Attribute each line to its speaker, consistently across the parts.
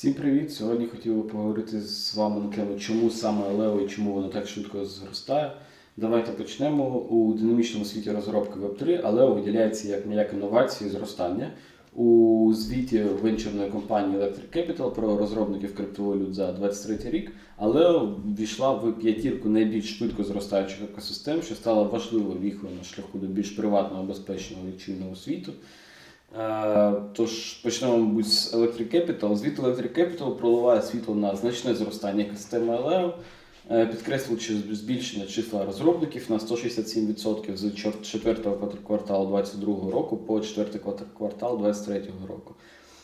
Speaker 1: Всім привіт! Сьогодні хотів би поговорити з вами на тему, чому саме Лео і чому воно так швидко зростає. Давайте почнемо. У динамічному світі розробки Web3 Aleo виділяється як ніяк інновації зростання. У звіті венчурної компанії Electric Capital про розробників криптовалют за 23 рік Aleo ввійшла в п'ятірку найбільш швидко зростаючих екосистем, що стало важливою віхою на шляху до більш приватного, безпечного і світу. Е, Тож почнемо, мабуть, з Electric Capital. Звіт Electric Capital проливає світло на значне зростання екосистеми LEO, е, підкреслюючи збільшення числа розробників на 167% з чор- четвертого кварталу 2022 року по четвертий квартал 2023 року.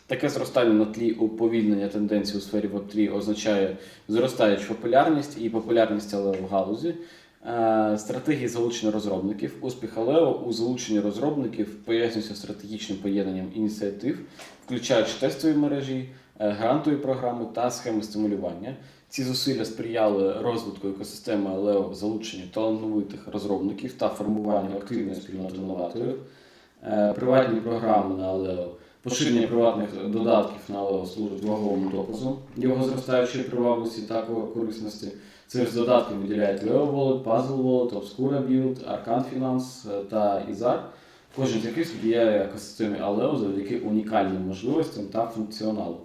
Speaker 1: Таке зростання на тлі уповільнення тенденцій у сфері Web3 означає зростаючу популярність і популярність LEO в галузі. Е, Стратегії залучення розробників. Успіх Алео у залученні розробників пояснюється стратегічним поєднанням ініціатив, включаючи тестові мережі, е, грантові програми та схеми стимулювання. Ці зусилля сприяли розвитку екосистеми Алео в залученні талановитих розробників та формуванню активної спільноти новаторів. Е, Приватні програми на Алео. Поширення приватних додатків на Алео служить ваговим доказом його зростаючої привабливості та корисності. Цих додатків виділяють Leo Wallet, Puzzle Wallet, Obscura Build, Arcan Finance е, та Izar. Кожен з яких сприяє екосистемі Aleo завдяки унікальним можливостям та функціоналу.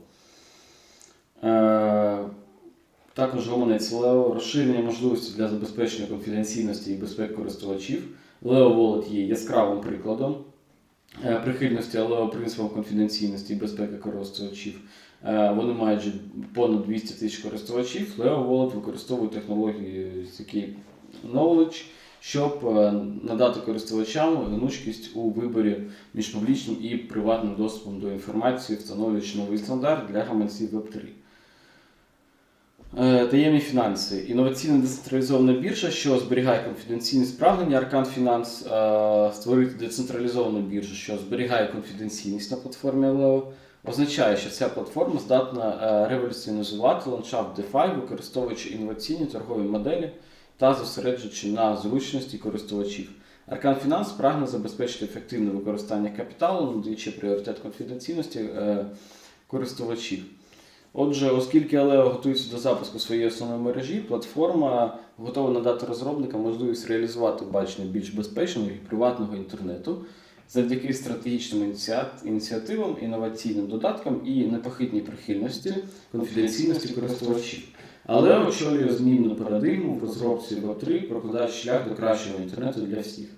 Speaker 1: Е, також гомонець Leo розширення можливості для забезпечення конфіденційності і безпеки користувачів. Leo Wallet є яскравим прикладом прихильності Aleo принципам конфіденційності і безпеки користувачів. Е, Вони мають понад 200 тисяч користувачів. Leo Wallet використовує технології такі Knowledge, щоб е, надати користувачам гнучкість у виборі між публічним і приватним доступом до інформації, встановлюючи новий стандарт для гаманців Web3. Е, Таємні фінанси. Інноваційна децентралізована біржа, що зберігає конфіденційність прагнення Arcan Finance, е, створити децентралізовану біржу, що зберігає конфіденційність на платформі Aleo, означає, що ця платформа здатна е, революціонізувати ландшафт DeFi, використовуючи інноваційні торгові моделі та зосереджуючи на зручності користувачів. Arcan Finance прагне забезпечити ефективне використання капіталу, надаючи пріоритет конфіденційності користувачів. Отже, оскільки Aleo готується до запуску своєї основної мережі, платформа готова надати розробникам можливість реалізувати бачення більш безпечного і приватного інтернету завдяки стратегічним ініціативам, інноваційним додаткам і непохитній прихильності конфіденційності користувачів. Але очолює змінну парадигму в розробці Web3, прокладаючи шлях до кращого інтернету для всіх.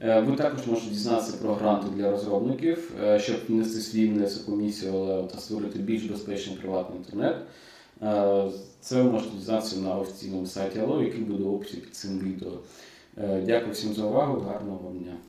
Speaker 1: Е, Ви також можете дізнатися про гранти для розробників, е, щоб внести свій внесок у місію та створити більш безпечний приватний інтернет. Е, Це ви можете дізнатися на офіційному сайті АЛО, який буде в описі під цим відео. Дякую всім за увагу, гарного вам дня.